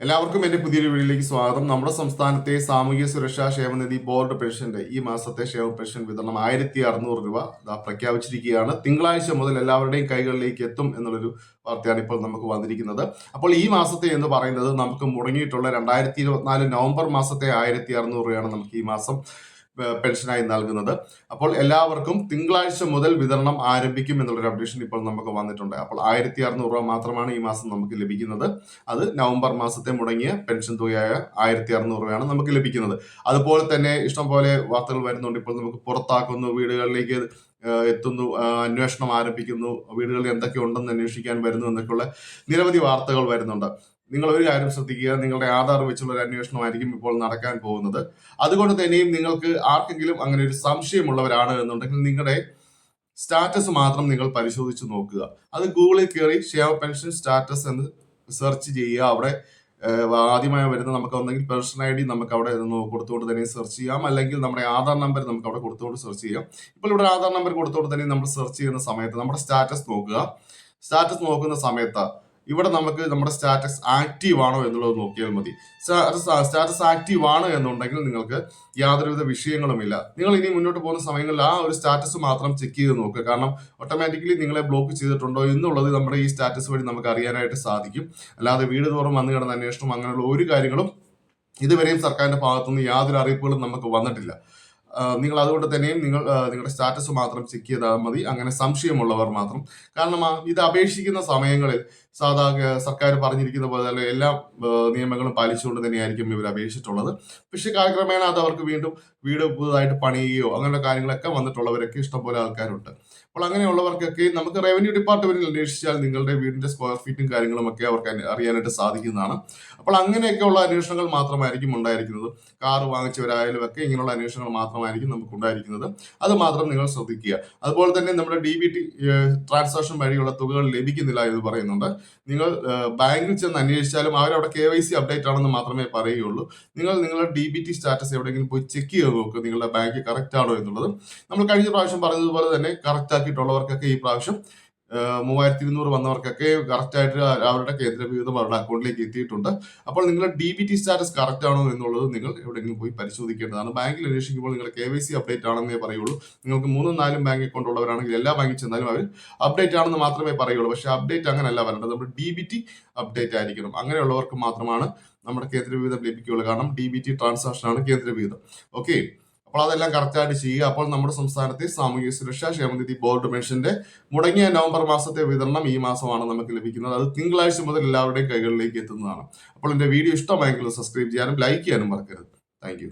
എല്ലാവർക്കും എന്റെ പുതിയൊരു വീഡിയോയിലേക്ക് സ്വാഗതം. നമ്മുടെ സംസ്ഥാനത്തെ സാമൂഹ്യ സുരക്ഷാ ക്ഷേമനിധി ബോർഡ് പെൻഷന്റെ ഈ മാസത്തെ ക്ഷേമ പെൻഷൻ വിതരണം ആയിരത്തി അറുന്നൂറ് രൂപ പ്രഖ്യാപിച്ചിരിക്കുകയാണ്. തിങ്കളാഴ്ച മുതൽ എല്ലാവരുടെയും കൈകളിലേക്ക് എത്തും എന്നുള്ളൊരു വാർത്തയാണ് ഇപ്പോൾ നമുക്ക് വന്നിരിക്കുന്നത്. അപ്പോൾ ഈ മാസത്തെ എന്ന് പറയുന്നത് നമുക്ക് മുടങ്ങിയിട്ടുള്ള രണ്ടായിരത്തി നവംബർ മാസത്തെ ആയിരത്തി അറുന്നൂറ് രൂപയാണ് നമുക്ക് ഈ മാസം പെൻഷനായി നൽകുന്നത്. അപ്പോൾ എല്ലാവർക്കും തിങ്കളാഴ്ച മുതൽ വിതരണം ആരംഭിക്കും എന്നുള്ളൊരു അപ്ഡേഷൻ ഇപ്പോൾ നമുക്ക് വന്നിട്ടുണ്ട്. അപ്പോൾ ആയിരത്തി അറുന്നൂറ് രൂപ മാത്രമാണ് ഈ മാസം നമുക്ക് ലഭിക്കുന്നത്. അത് നവംബർ മാസത്തെ മുടങ്ങിയ പെൻഷൻ തുകയായ ആയിരത്തി അറുന്നൂറ് രൂപയാണ് നമുക്ക് ലഭിക്കുന്നത്. അതുപോലെ തന്നെ ഇഷ്ടംപോലെ വാർത്തകൾ വരുന്നുണ്ട്. ഇപ്പോൾ നമുക്ക് പുറത്താക്കുന്നു വീടുകളിലേക്ക് എത്തുന്നു അന്വേഷണം ആരംഭിക്കുന്നു വീടുകളിൽ എന്തൊക്കെ ഉണ്ടെന്ന് അന്വേഷിക്കാൻ വരുന്നു എന്നൊക്കെയുള്ള നിരവധി വാർത്തകൾ വരുന്നുണ്ട്. നിങ്ങൾ ഒരു കാര്യം ശ്രദ്ധിക്കുക. നിങ്ങളുടെ ആധാർ വെച്ചുള്ള ഒരു അന്വേഷണമായിരിക്കും ഇപ്പോൾ നടക്കാൻ പോകുന്നത്. അതുകൊണ്ട് തന്നെയും നിങ്ങൾക്ക് ആർക്കെങ്കിലും അങ്ങനെ ഒരു സംശയമുള്ളവരാണ് എന്നുണ്ടെങ്കിൽ നിങ്ങളുടെ സ്റ്റാറ്റസ് മാത്രം നിങ്ങൾ പരിശോധിച്ച് നോക്കുക. അത് ഗൂഗിളിൽ കയറി ക്ഷേമ പെൻഷൻ സ്റ്റാറ്റസ് എന്ന് സെർച്ച് ചെയ്യുക. അവിടെ ആദ്യമായി വരുന്ന നമുക്ക് ഒന്നെങ്കിൽ പെൻഷൻ ഐ ഡി നമുക്ക് അവിടെ കൊടുത്തുകൊണ്ട് തന്നെ സെർച്ച് ചെയ്യാം. അല്ലെങ്കിൽ നമ്മുടെ ആധാർ നമ്പർ നമുക്ക് അവിടെ കൊടുത്തുകൊണ്ട് സെർച്ച് ചെയ്യാം. ഇപ്പോൾ ഇവിടെ ആധാർ നമ്പർ കൊടുത്തുകൊണ്ട് തന്നെ നമ്മൾ സെർച്ച് ചെയ്യുന്ന സമയത്ത് നമ്മുടെ സ്റ്റാറ്റസ് നോക്കുക. സ്റ്റാറ്റസ് നോക്കുന്ന സമയത്ത് ഇവിടെ നമുക്ക് നമ്മുടെ സ്റ്റാറ്റസ് ആക്റ്റീവ് ആണോ എന്നുള്ളത് നോക്കിയാൽ മതി. സ്റ്റാറ്റസ് ആക്റ്റീവ് ആണ് എന്നുണ്ടെങ്കിൽ നിങ്ങൾക്ക് യാതൊരുവിധ വിഷയങ്ങളുമില്ല. നിങ്ങൾ ഇനി മുന്നോട്ട് പോകുന്ന സമയങ്ങളിൽ ആ ഒരു സ്റ്റാറ്റസ് മാത്രം ചെക്ക് ചെയ്ത് നോക്കുക. കാരണം ഓട്ടോമാറ്റിക്കലി നിങ്ങളെ ബ്ലോക്ക് ചെയ്തിട്ടുണ്ടോ എന്നുള്ളത് നമ്മുടെ ഈ സ്റ്റാറ്റസ് വഴി നമുക്ക് അറിയാനായിട്ട് സാധിക്കും. അല്ലാതെ വീട് തോറും വന്നു കിടന്ന അന്വേഷണം അങ്ങനെയുള്ള ഒരു കാര്യങ്ങളും ഇതുവരെയും സർക്കാരിന്റെ ഭാഗത്തുനിന്ന് യാതൊരു അറിയിപ്പുകളും നമുക്ക് വന്നിട്ടില്ല. നിങ്ങൾ അതുകൊണ്ട് തന്നെയും നിങ്ങൾ നിങ്ങളുടെ സ്റ്റാറ്റസ് മാത്രം ചെക്ക് ചെയ്താൽ മതി. അങ്ങനെ സംശയമുള്ളവർ മാത്രം. കാരണം ഇത് അപേക്ഷിക്കുന്ന സമയങ്ങളിൽ സാധാരണ സർക്കാർ പറഞ്ഞിരിക്കുന്ന പോലെ എല്ലാ നിയമങ്ങളും പാലിച്ചുകൊണ്ട് തന്നെയായിരിക്കും ഇവർ അപേക്ഷിച്ചിട്ടുള്ളത്. പക്ഷേ കാലക്രമേണ അത് അവർക്ക് വീണ്ടും വീട് പുതുതായിട്ട് പണിയുകയോ അങ്ങനെയുള്ള കാര്യങ്ങളൊക്കെ വന്നിട്ടുള്ളവരൊക്കെ ഇഷ്ടംപോലെ ആൾക്കാരുണ്ട്. അപ്പോൾ അങ്ങനെയുള്ളവർക്കൊക്കെ നമുക്ക് റവന്യൂ ഡിപ്പാർട്ട്മെന്റിൽ അന്വേഷിച്ചാൽ നിങ്ങളുടെ വീടിന്റെ സ്ക്വയർ ഫീറ്റും കാര്യങ്ങളും ഒക്കെ അവർക്ക് അറിയാനായിട്ട് സാധിക്കുന്നതാണ്. അപ്പോൾ അങ്ങനെയൊക്കെയുള്ള അന്വേഷണങ്ങൾ മാത്രമായിരിക്കും ഉണ്ടായിരിക്കുന്നത്. കാർ വാങ്ങിച്ചവരായാലും ഒക്കെ ഇങ്ങനെയുള്ള അന്വേഷണങ്ങൾ മാത്രമായിരിക്കും നമുക്ക് ഉണ്ടായിരിക്കുന്നത്. അത് മാത്രം നിങ്ങൾ ശ്രദ്ധിക്കുക. അതുപോലെ തന്നെ നമ്മുടെ ഡി ബി ടി ട്രാൻസാക്ഷൻ വഴിയുള്ള തുകകൾ ലഭിക്കുന്നില്ല എന്ന് പറയുന്നുണ്ട്. നിങ്ങൾ ബാങ്കിൽ ചെന്ന് അന്വേഷിച്ചാലും അവരവിടെ കെ വൈ സി അപ്ഡേറ്റ് ആണെന്ന് മാത്രമേ പറയുകയുള്ളൂ. നിങ്ങൾ നിങ്ങളുടെ ഡി ബി ടി സ്റ്റാറ്റസ് എവിടെയെങ്കിലും പോയി ചെക്ക് ചെയ്ത് നോക്കുക നിങ്ങളുടെ ബാങ്ക് കറക്റ്റ് ആണോ എന്നുള്ളതും. നമ്മൾ കഴിഞ്ഞ പ്രാവശ്യം പറഞ്ഞതുപോലെ തന്നെ കറക്റ്റ് ആക്കിയിട്ടുള്ളവർക്കൊക്കെ ഈ പ്രാവശ്യം മൂവായിരത്തി ഇരുന്നൂറ് വന്നവർക്കൊക്കെ കറക്റ്റ് ആയിട്ട് അവരുടെ കേന്ദ്ര വിഹിതം അവരുടെ അക്കൗണ്ടിലേക്ക് എത്തിയിട്ടുണ്ട്. അപ്പോൾ നിങ്ങളുടെ D B T status correct ആണോ എന്നുള്ളത് നിങ്ങൾ എവിടെയെങ്കിലും പോയി പരിശോധിക്കേണ്ടതാണ്. ബാങ്കിൽ അന്വേഷിക്കുമ്പോൾ നിങ്ങളുടെ കെ വൈ സി അപ്ഡേറ്റ് ആണെന്നേ പറയുള്ളൂ. നിങ്ങൾക്ക് മൂന്നും നാലും ബാങ്ക് അക്കൗണ്ട് ഉള്ളവരാണെങ്കിൽ എല്ലാ ബാങ്കിൽ ചെന്നാലും അവർ അപ്ഡേറ്റ് ആണെന്ന് മാത്രമേ പറയുള്ളൂ. പക്ഷേ അപ്ഡേറ്റ് അങ്ങനെയല്ല വരേണ്ടത്. നമ്മുടെ ഡി ബി ടി അപ്ഡേറ്റ് ആയിരിക്കണം. അങ്ങനെയുള്ളവർക്ക് മാത്രമാണ് നമ്മുടെ കേന്ദ്ര വിഹിതം ലഭിക്കുകയുള്ളൂ. കാരണം ഡി ബി ടി ട്രാൻസാക്ഷൻ ആണ് കേന്ദ്ര വിഹിതം ഓക്കെ അപ്പോൾ അതെല്ലാം കറക്റ്റായിട്ട് ചെയ്യുക. അപ്പോൾ നമ്മുടെ സംസ്ഥാനത്തെ സാമൂഹ്യ സുരക്ഷാ ക്ഷേമനിധി ബോർഡ് പെൻഷന്റെ മുടങ്ങിയ നവംബർ മാസത്തെ വിതരണം ഈ മാസമാണ് നമുക്ക് ലഭിക്കുന്നത്. അത് തിങ്കളാഴ്ച മുതൽ എല്ലാവരുടെയും കൈകളിലേക്ക് എത്തുന്നതാണ്. അപ്പോൾ എന്റെ വീഡിയോ ഇഷ്ടമായെങ്കിൽ സബ്സ്ക്രൈബ് ചെയ്യാനും ലൈക്ക് ചെയ്യാനും മറക്കരുത്. താങ്ക്